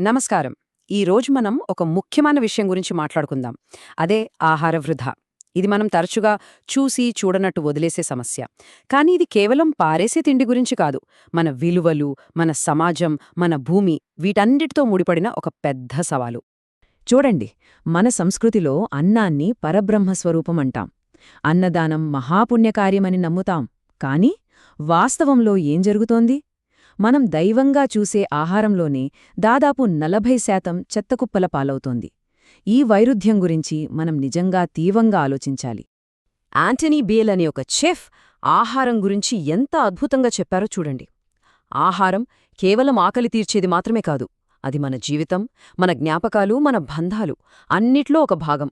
నమస్కారం. ఈరోజు మనం ఒక ముఖ్యమైన విషయం గురించి మాట్లాడుకుందాం. అదే ఆహార వృధా. ఇది మనం తరచుగా చూసి చూడనట్టు వదిలేసే సమస్య. కానీ ఇది కేవలం పారేసే తిండి గురించి కాదు. మన విలువలు మన సమాజం మన భూమి వీటన్నిటితో ముడిపడిన ఒక పెద్ద సవాలు. చూడండి మన సంస్కృతిలో అన్నాన్ని పరబ్రహ్మస్వరూపం అంటాం. అన్నదానం మహాపుణ్యకార్యమని నమ్ముతాం. కాని వాస్తవంలో ఏం జరుగుతోంది? మనం దైవంగా చూసే ఆహారంలోనే దాదాపు నలభై శాతం చెత్తకుప్పల పాలవుతోంది. ఈ వైరుధ్యం గురించి మనం నిజంగా తీవ్రంగా ఆలోచించాలి. యాంటనీ బేల్ అనే ఒక చెఫ్ ఆహారం గురించి ఎంత అద్భుతంగా చెప్పారో చూడండి. ఆహారం కేవలం ఆకలి తీర్చేది మాత్రమే కాదు అది మన జీవితం మన జ్ఞాపకాలు మన బంధాలు అన్నిట్లో ఒక భాగం.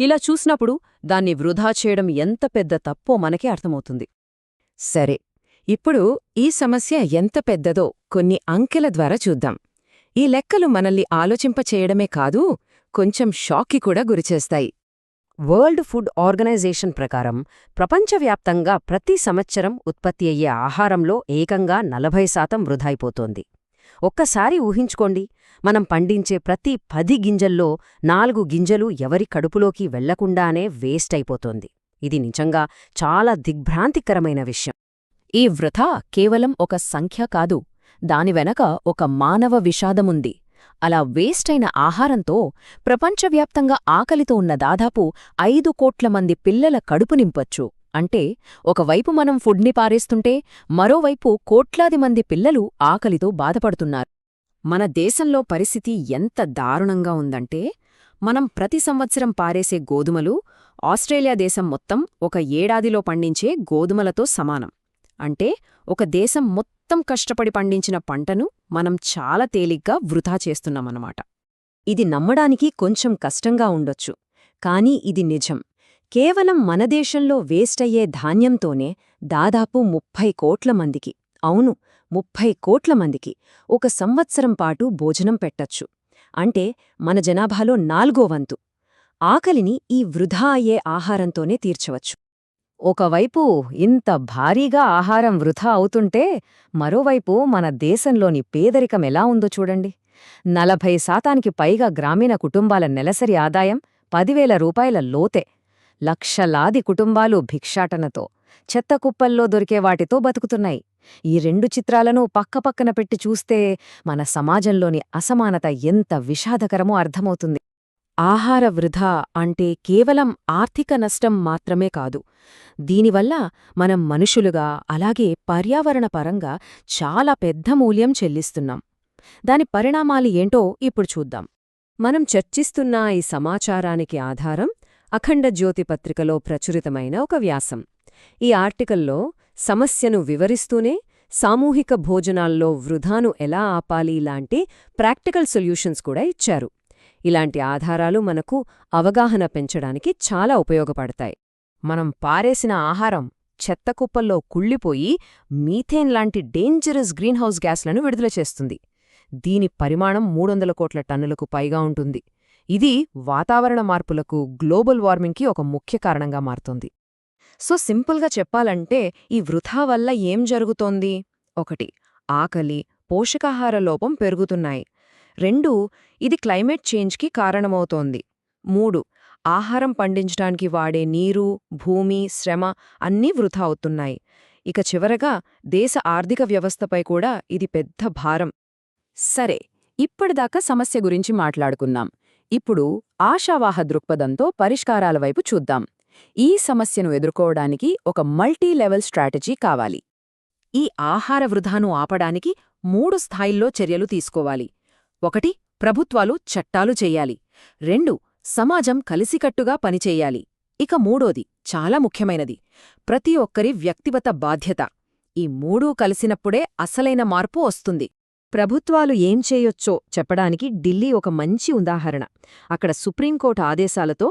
ఇలా చూసినప్పుడు దాన్ని వృధా చేయడం ఎంత పెద్ద తప్పో మనకే అర్థమవుతుంది. సరే ఇప్పుడు ఈ సమస్య ఎంత పెద్దదో కొన్ని అంకెల ద్వారా చూద్దాం. ఈ లెక్కలు మనల్ని ఆలోచింపచేయడమే కాదు కొంచెం షాక్కి కూడా గురిచేస్తాయి వరల్డ్ ఫుడ్ ఆర్గనైజేషన్ ప్రకారం ప్రపంచవ్యాప్తంగా ప్రతి సంవత్సరం ఉత్పత్తి అయ్యే ఆహారంలో ఏకంగా నలభై శాతం వృధాయిపోతోంది. ఒక్కసారి ఊహించుకోండి మనం పండించే ప్రతి పది గింజల్లో నాలుగు గింజలు ఎవరి కడుపులోకి వెళ్ళకుండానే వేస్ట్ అయిపోతోంది. ఇది నిజంగా చాలా దిగ్భ్రాంతికరమైన విషయం. ఈ వృథా కేవలం ఒక సంఖ్య కాదు దాని వెనక ఒక మానవ విషాదముంది. అలా వేస్టైన ఆహారంతో ప్రపంచవ్యాప్తంగా ఆకలితో ఉన్న దాదాపు ఐదు కోట్ల మంది పిల్లల కడుపు నింపొచ్చు. అంటే ఒకవైపు మనం ఫుడ్ని పారేస్తుంటే మరోవైపు కోట్లాది మంది పిల్లలు ఆకలితో బాధపడుతున్నారు. మన దేశంలో పరిస్థితి ఎంత దారుణంగా ఉందంటే మనం ప్రతి సంవత్సరం పారేసే గోధుమలు ఆస్ట్రేలియా దేశం మొత్తం ఒక ఏడాదిలో పండించే గోధుమలతో సమానం. అంటే ఒక దేశం మొత్తం కష్టపడి పండించిన పంటను మనం చాలా తేలిగ్గా వృధా చేస్తున్నామన్నమాట. ఇది నమ్మడానికి కొంచెం కష్టంగా ఉండొచ్చు కానీ ఇది నిజం. కేవలం మన దేశంలో వేస్టయ్యే ధాన్యంతోనే దాదాపు ముప్పై కోట్ల మందికి అవును ముప్పై కోట్ల మందికి ఒక సంవత్సరం పాటు భోజనం పెట్టచ్చు. అంటే మన జనాభాలో నాల్గో వంతు. ఆకలిని ఈ వృధా అయ్యే ఆహారంతోనే తీర్చవచ్చు. ఒకవైపు ఇంత భారీగా ఆహారం వృథా అవుతుంటే మరోవైపు మన దేశంలోని పేదరికం ఎలా ఉందో చూడండి. నలభై శాతానికి పైగా గ్రామీణ కుటుంబాల నెలసరి ఆదాయం పదివేల రూపాయల లోతే. లక్షలాది కుటుంబాలు భిక్షాటనతో చెత్తకుప్పల్లో దొరికే వాటితో బతుకుతున్నాయి. ఈ రెండు చిత్రాలను పక్కపక్కన పెట్టి చూస్తే మన సమాజంలోని అసమానత ఎంత విషాదకరమో అర్థమవుతుంది. ఆహార వృధా అంటే కేవలం ఆర్థిక నష్టం మాత్రమే కాదు. దీనివల్ల మనం మనుషులుగా అలాగే పర్యావరణ పరంగా చాలా పెద్ద మూల్యం చెల్లిస్తున్నాం. దాని పరిణామాలు ఏంటో ఇప్పుడు చూద్దాం. మనం చర్చిస్తున్న ఈ సమాచారానికి ఆధారం అఖండ జ్యోతి పత్రికలో ప్రచురితమైన ఒక వ్యాసం. ఈ ఆర్టికల్లో సమస్యను వివరిస్తూనే సామూహిక భోజనాల్లో వృధాను ఎలా ఆపాలి లాంటి ప్రాక్టికల్ సొల్యూషన్స్ కూడా ఇచ్చారు. ఇలాంటి ఆధారాలు మనకు అవగాహన పెంచడానికి చాలా ఉపయోగపడతాయి. మనం పారేసిన ఆహారం చెత్తకుప్పల్లో కుళ్ళిపోయి మీథేన్ లాంటి డేంజరస్ గ్రీన్హౌస్ గ్యాస్లను విడుదల చేస్తుంది. దీని పరిమాణం మూడొందల కోట్ల టన్నులకు పైగా ఉంటుంది. ఇది వాతావరణ మార్పులకు గ్లోబల్ వార్మింగ్కి ఒక ముఖ్య కారణంగా మారుతోంది. సో సింపుల్గా చెప్పాలంటే ఈ వృథా వల్ల ఏం జరుగుతోంది? ఒకటి ఆకలి పోషకాహార లోపం పెరుగుతున్నాయి. రెండు ఇది క్లైమేట్ చేంజ్కి కారణమవుతోంది. మూడు ఆహారం పండించడానికి వాడే నీరు భూమి శ్రమ అన్నీ వృధా అవుతున్నాయి. ఇక చివరగా దేశ ఆర్థిక వ్యవస్థపై కూడా ఇది పెద్ద భారం. సరే ఇప్పటిదాకా సమస్య గురించి మాట్లాడుకున్నాం ఇప్పుడు ఆశావాహ దృక్పథంతో పరిష్కారాల వైపు చూద్దాం. ఈ సమస్యను ఎదుర్కోవడానికి ఒక మల్టీ లెవెల్ స్ట్రాటజీ కావాలి. ఈ ఆహార వృధాను ఆపడానికి మూడు స్థాయిల్లో చర్యలు తీసుకోవాలి. ఒకటి ప్రభుత్వాలు చట్టాలు చెయ్యాలి రెండు సమాజం కలిసికట్టుగా పనిచేయాలి. ఇక మూడోది చాలా ముఖ్యమైనది ప్రతి ఒక్కరి వ్యక్తిగత బాధ్యత. ఈ మూడూ కలిసినప్పుడే అసలైన మార్పు వస్తుంది. ప్రభుత్వాలు ఏం చేయొచ్చో చెప్పడానికి ఢిల్లీ ఒక మంచి ఉదాహరణ. అక్కడ సుప్రీంకోర్టు ఆదేశాలతో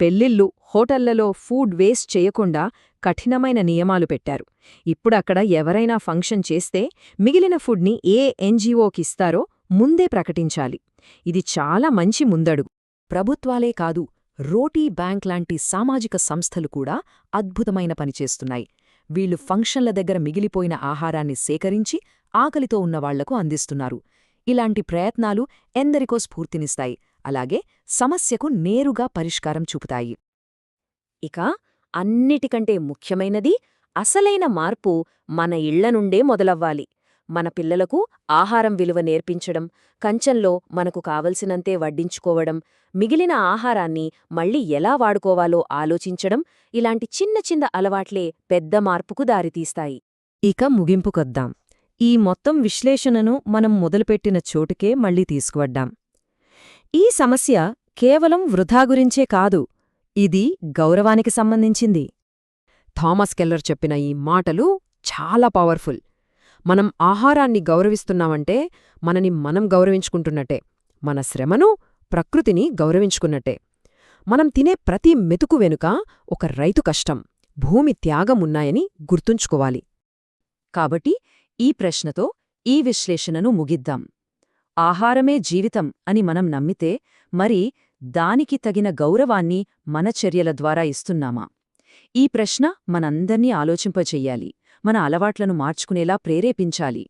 పెళ్ళిళ్ళు హోటళ్ళలో ఫుడ్ వేస్ట్ చేయకుండా కఠినమైన నియమాలు పెట్టారు. ఇప్పుడక్కడ ఎవరైనా ఫంక్షన్ చేస్తే మిగిలిన ఫుడ్ని ఏ ఎన్జీఓకిస్తారో ముందే ప్రకటించాలి. ఇది చాలా మంచి ముందడుగు. ప్రభుత్వాలే కాదు రోటీ బ్యాంక్ లాంటి సామాజిక సంస్థలు కూడా అద్భుతమైన పనిచేస్తున్నాయి వీళ్ళు ఫంక్షన్ల దగ్గర మిగిలిపోయిన ఆహారాన్ని సేకరించి ఆకలితో ఉన్నవాళ్ళకు అందిస్తున్నారు. ఇలాంటి ప్రయత్నాలు ఎందరికో స్ఫూర్తినిస్తాయి. అలాగే సమస్యకు నేరుగా పరిష్కారం చూపుతాయి. ఇక అన్నిటికంటే ముఖ్యమైనది అసలైన మార్పు మన ఇళ్ళ నుండే మొదలవ్వాలి. మన పిల్లలకు ఆహారం విలువ నేర్పించడం కంచంలో మనకు కావలసినంతే వడ్డించుకోవడం మిగిలిన ఆహారాన్ని మళ్ళీ ఎలా వాడుకోవాలో ఆలోచించడం ఇలాంటి చిన్న చిన్న అలవాట్లే పెద్ద మార్పుకు దారితీస్తాయి. ఇక ముగింపుకొద్దాం ఈ మొత్తం విశ్లేషణను మనం మొదలుపెట్టిన చోటుకే మళ్ళీ తీసుకువడ్డాం. ఈ సమస్య కేవలం వృధా గురించే కాదు ఇది గౌరవానికి సంబంధించింది. థామస్ కెల్లర్ చెప్పిన ఈ మాటలు చాలా పవర్ఫుల్. మనం ఆహారాన్ని గౌరవిస్తున్నామంటే మనని మనం గౌరవించుకుంటున్నట్టే. మన శ్రమను ప్రకృతిని గౌరవించుకున్నట్టే. మనం తినే ప్రతి మెతుకు వెనుక ఒక రైతు కష్టం భూమి త్యాగం ఉన్నాయని గుర్తుంచుకోవాలి. కాబట్టి ఈ ప్రశ్నతో ఈ విశ్లేషణను ముగిద్దాం. ఆహారమే జీవితం అని మనం నమ్మితే మరి దానికి తగిన గౌరవాన్ని మన చర్యల ద్వారా ఇస్తున్నామా? ఈ ప్రశ్న మనందర్నీ ఆలోచింపచెయ్యాలి మన అలవాట్లను మార్చుకునేలా ప్రేరేపించాలి.